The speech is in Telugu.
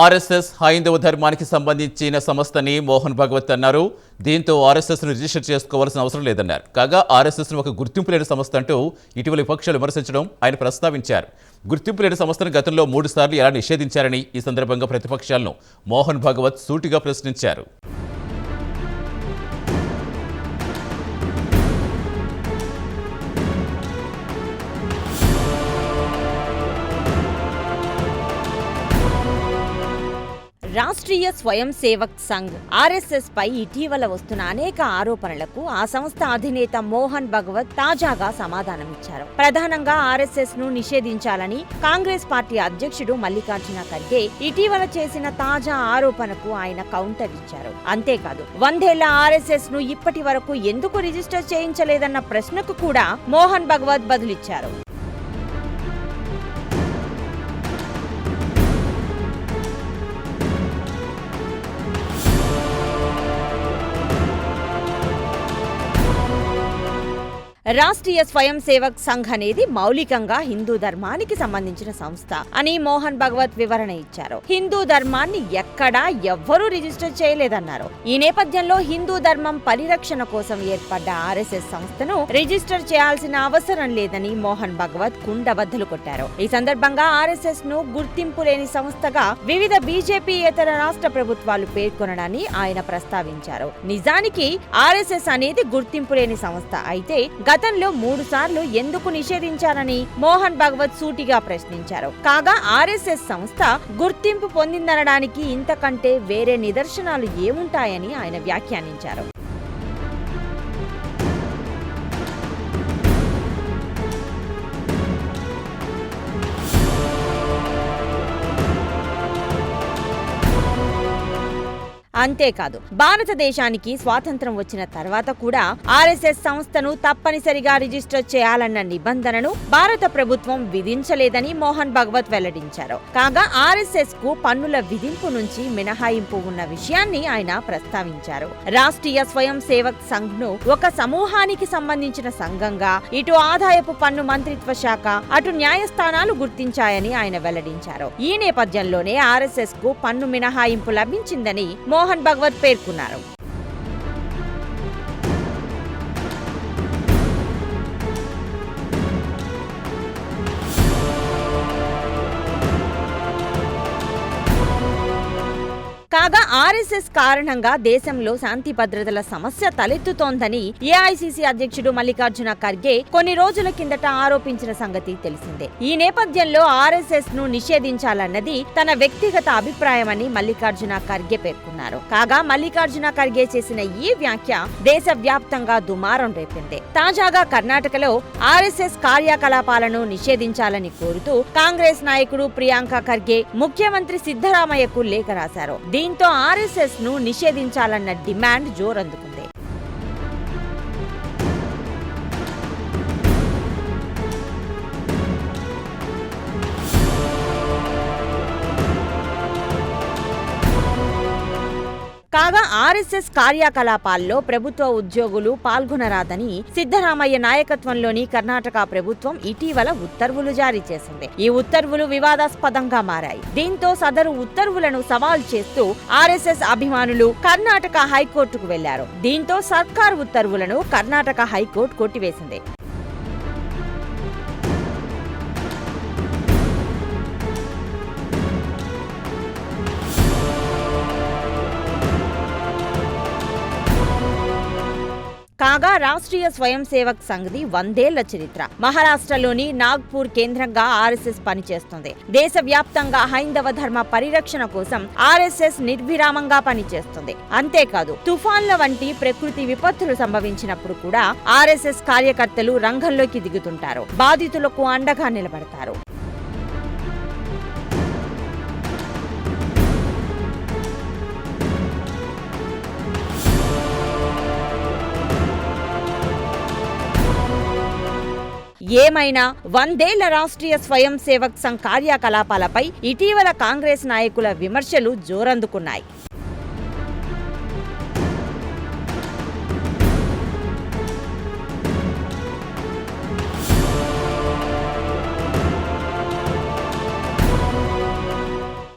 ఆర్ఎస్ఎస్ హైందవ ధర్మానికి సంబంధించిన సంస్థని మోహన్ భగవత్ అన్నారు. దీంతో ఆర్ఎస్ఎస్ను రిజిస్టర్ చేసుకోవాల్సిన అవసరం లేదన్నారు. కాగా ఆర్ఎస్ఎస్ను ఒక గుర్తింపు లేని సంస్థ అంటూ ఇటీవల విపక్షాలు విమర్శించడం ఆయన ప్రస్తావించారు. గుర్తింపు లేని సంస్థను గతంలో మూడు సార్లు ఎలా నిషేధించారని ఈ సందర్భంగా ప్రతిపక్షాలను మోహన్ భగవత్ సూటిగా ప్రశ్నించారు. రాష్ట్రీయ స్వయం సేవక్ సంఘ్ ఆర్ఎస్ఎస్ పై ఇటీవల వస్తున్న అనేక ఆరోపణలకు ఆ సంస్థ అధినేత మోహన్ భగవత్ తాజాగా సమాధానమిచ్చారు ప్రధానంగా ఆర్ఎస్ఎస్ను నిషేధించాలని కాంగ్రెస్ పార్టీ అధ్యక్షుడు మల్లికార్జున ఖర్గే ఇటీవల చేసిన తాజా ఆరోపణకు ఆయన కౌంటర్ ఇచ్చారు. అంతేకాదు వందేళ్ళ ఆర్ఎస్ఎస్ను ఇప్పటి వరకు ఎందుకు రిజిస్టర్ చేయించలేదన్న ప్రశ్నకు కూడా మోహన్ భగవత్ బదులిచ్చారు. రాష్ట్రీయ స్వయం సేవక్ సంఘ్ అనేది మౌలికంగా హిందూ ధర్మానికి సంబంధించిన సంస్థ అని మోహన్ భగవత్ వివరణ ఇచ్చారు. హిందూ ధర్మాన్ని ఎక్కడా ఎవ్వరూ రిజిస్టర్ చేయలేదన్నారు. ఈ నేపథ్యంలో హిందూ ధర్మం పరిరక్షణ కోసం ఏర్పడ్డ ఆర్ఎస్ఎస్ సంస్థను రిజిస్టర్ చేయాల్సిన అవసరం లేదని మోహన్ భగవత్ కుండబద్దలు కొట్టారు. ఈ సందర్భంగా ఆర్ఎస్ఎస్ను గుర్తింపు లేని సంస్థగా వివిధ బీజేపీ ఇతర రాష్ట్ర ప్రభుత్వాలు పేర్కొనడాన్ని ఆయన ప్రస్తావించారు. నిజానికి ఆర్ఎస్ఎస్ అనేది గుర్తింపు లేని సంస్థ అయితే గతంలో మూడు సార్లు ఎందుకు నిషేధించారని మోహన్ భగవత్ సూటిగా ప్రశ్నించారు. కాగా ఆర్ఎస్ఎస్ సంస్థ గుర్తింపు పొందిందనడానికి ఇంతకంటే వేరే నిదర్శనాలు ఏముంటాయని ఆయన వ్యాఖ్యానించారు. అంతేకాదు భారతదేశానికి స్వాతంత్రం వచ్చిన తర్వాత కూడా ఆర్ఎస్ఎస్ సంస్థను తప్పనిసరిగా రిజిస్టర్ చేయాలన్న నిబంధనను భారత ప్రభుత్వం విధించలేదని మోహన్ భగవత్ వెల్లడించారు. కాగా ఆర్ఎస్ఎస్కు పన్నుల విధింపు నుంచి మినహాయింపు ఉన్న విషయాన్ని ఆయన ప్రస్తావించారు. రాష్ట్రీయ స్వయం సేవక్ సంఘ్ను ఒక సమూహానికి సంబంధించిన సంఘంగా ఇటు ఆదాయపు పన్ను మంత్రిత్వ శాఖ అటు న్యాయస్థానాలు గుర్తించాయని ఆయన వెల్లడించారు. ఈ నేపథ్యంలోనే ఆర్ఎస్ఎస్కు పన్ను మినహాయింపు లభించిందని మోహన్ మోహన్ భగవత్ పేర్కొన్నారు. కాగా ఆర్ఎస్ఎస్ కారణంగా దేశంలో శాంతి భద్రతల సమస్య తలెత్తుతోందని ఏఐసిసి అధ్యక్షుడు మల్లికార్జున ఖర్గే కొన్ని రోజుల కిందట ఆరోపించిన సంగతి తెలిసిందే. ఈ నేపథ్యంలో ఆర్ఎస్ఎస్ను నిషేధించాలన్నది తన వ్యక్తిగత అభిప్రాయమని మల్లికార్జున ఖర్గే పేర్కొన్నారు. కాగా మల్లికార్జున ఖర్గే చేసిన ఈ వ్యాఖ్య దేశ వ్యాప్తంగా దుమారం రేపింది. తాజాగా కర్ణాటకలో ఆర్ఎస్ఎస్ కార్యకలాపాలను నిషేధించాలని కోరుతూ కాంగ్రెస్ నాయకుడు ప్రియాంక ఖర్గే ముఖ్యమంత్రి సిద్ధరామయ్యకు లేఖ రాశారు. దీంతో ఆర్ఎస్ఎస్ను నిషేధించాలన్న డిమాండ్ జోరందుకుంది. కాగా ఆర్ఎస్ఎస్ కార్యకలాపాల్లో ప్రభుత్వ ఉద్యోగులు పాల్గొనరాదని సిద్ధరామయ్య నాయకత్వంలోని కర్ణాటక ప్రభుత్వం ఇటీవల ఉత్తర్వులు జారీ చేసింది. ఈ ఉత్తర్వులు వివాదాస్పదంగా మారాయి. దీంతో సదరు ఉత్తర్వులను సవాల్ చేస్తూ ఆర్ఎస్ఎస్ అభిమానులు కర్ణాటక హైకోర్టుకు వెళ్ళారు. దీంతో సర్కార్ ఉత్తర్వులను కర్ణాటక హైకోర్టు కొట్టివేసింది. కాగా రాష్ట్రీయ స్వయం సేవక్ సంఘది వందేళ్ళ చరిత్ర. మహారాష్ట్రలోని నాగ్పూర్ కేంద్రంగా ఆర్ఎస్ఎస్ పనిచేస్తుంది. దేశవ్యాప్తంగా హైందవ ధర్మ పరిరక్షణ కోసం ఆర్ఎస్ఎస్ నిర్విరామంగా పనిచేస్తుంది. అంతేకాదు తుఫాన్ల వంటి ప్రకృతి విపత్తులు సంభవించినప్పుడు కూడా ఆర్ఎస్ఎస్ కార్యకర్తలు రంగంలోకి దిగుతుంటారు. బాధితులకు అండగా నిలబడతారు. ఏమైనా వందేళ్ళ రాష్ట్రీయ స్వయం సేవక్ సంఘ్ కార్యకలాపాలపై ఇటీవల కాంగ్రెస్ నాయకుల విమర్శలు జోరందుకున్నాయి.